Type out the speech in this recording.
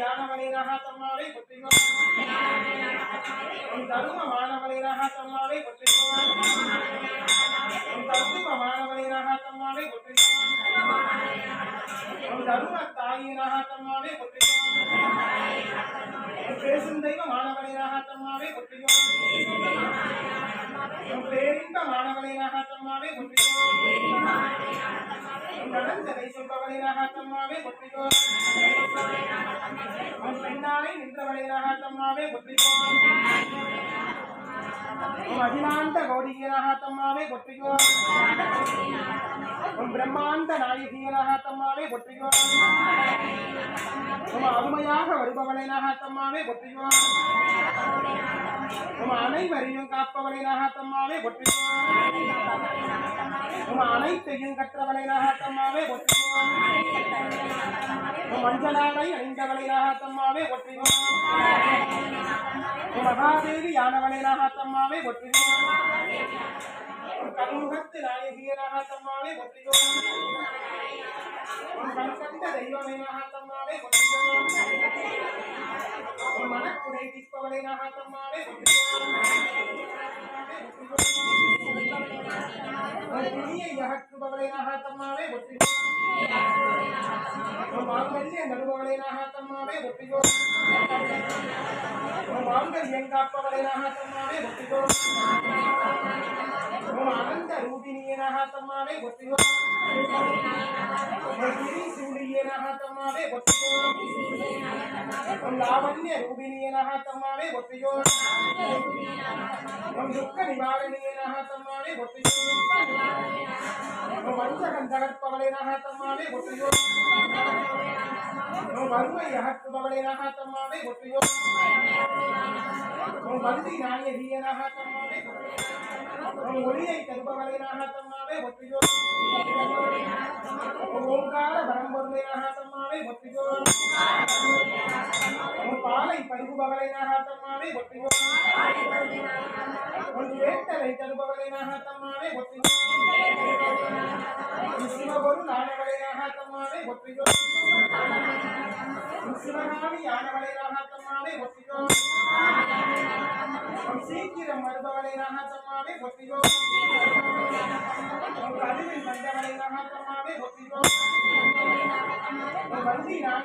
யானவனை நகாத்தம்மாவை பொற்றியோ உன் தரும மாணவனை நகாத்தம்மாவை பொற்றியோ உன் தத்துவ மாணவனை நகாத்தம்மாவை பொற்றியோ உன் தரும தாயி நகாத்தம்மாவை பொற்றியோ பேசும் தெய்வ மாணவனை நகாத்தம்மாவை பேரின்ப நடந்ததை சொல்பவனை நகாத்தம்மாவை பொற்றியோ உன் பெண்ணாய் நின்றவனை நகாத்தம்மாவை பொற்றியோ உன் அகிலாண்ட கோடியனாகத்தம்மாவே பொற்றியோ உன் அருமையாக வருபவளை நாகத்தம்மாவே பொற்றியோ அனைவரையும் காப்பவளை நாகத்தம்மாவே பொற்றியோ அனைத்தையும் கற்றவளை நாகத்தம்மாவே மஞ்சளாடை அணிந்தவளை நாகத்தம்மாவே பொற்றியோ உன் மகாதேவி யானவளை நாகத்தம்மாவே பொற்றியோ உன் கண்முகத்து நாயகிய நாகத்தம்மாவே பொற்றியோ உன் கண்கண்ட தெய்வமே நாகத்தம்மாவே பொற்றியோ உன் மனக்குறை தீர்ப்பவளை நாகத்தம்மாவே பொற்றியோ உன் பிணியை नरुवगलेनाः तम्मामे भक्तिजोरं ॐ माङ्गल्यङ्गात्मवलेनाः तम्मामे भक्तिजोरं ॐ आनन्दरूपिणीयनाः तम्मामे भक्तिजोरं गिरिशूलीयनाः तम्मामे भक्तिजोरं ॐ लावण्यरूपिणीयनाः तम्मामे भक्तिजोरं ॐ दुःखनिवारणीयनाः तम्मामे भक्तिजोरं ॐ वंशगन्धगत्पवलेनाः तम्मामे भक्तिजोरं நிவாரணிய நாகத்தம்மாவே பொற்றியோ உன் உன் வறுமை அகற்றுபவளை நாகத்தம்மாவே பொற்றியோ உன் ஒளியை தருபவளை நாகத்தம்மாவே பொற்றியோ ஓங்கார பரம்பொருளை நாகத்தம்மாவே பொற்றியோ உன் பாலை உன் கேட்டலை சிவபொருள் உன் சிவகாமி ஆனவளை நாகத்தம்மாவே பொற்றியோ உன் சீக்கிரம் வருபவளை நாகத்தம்மாவே பொற்றியோ உன் கருவில் வந்தவளை நாகத்தம்மாவே பொற்றியோ உன் வந்தி நாய்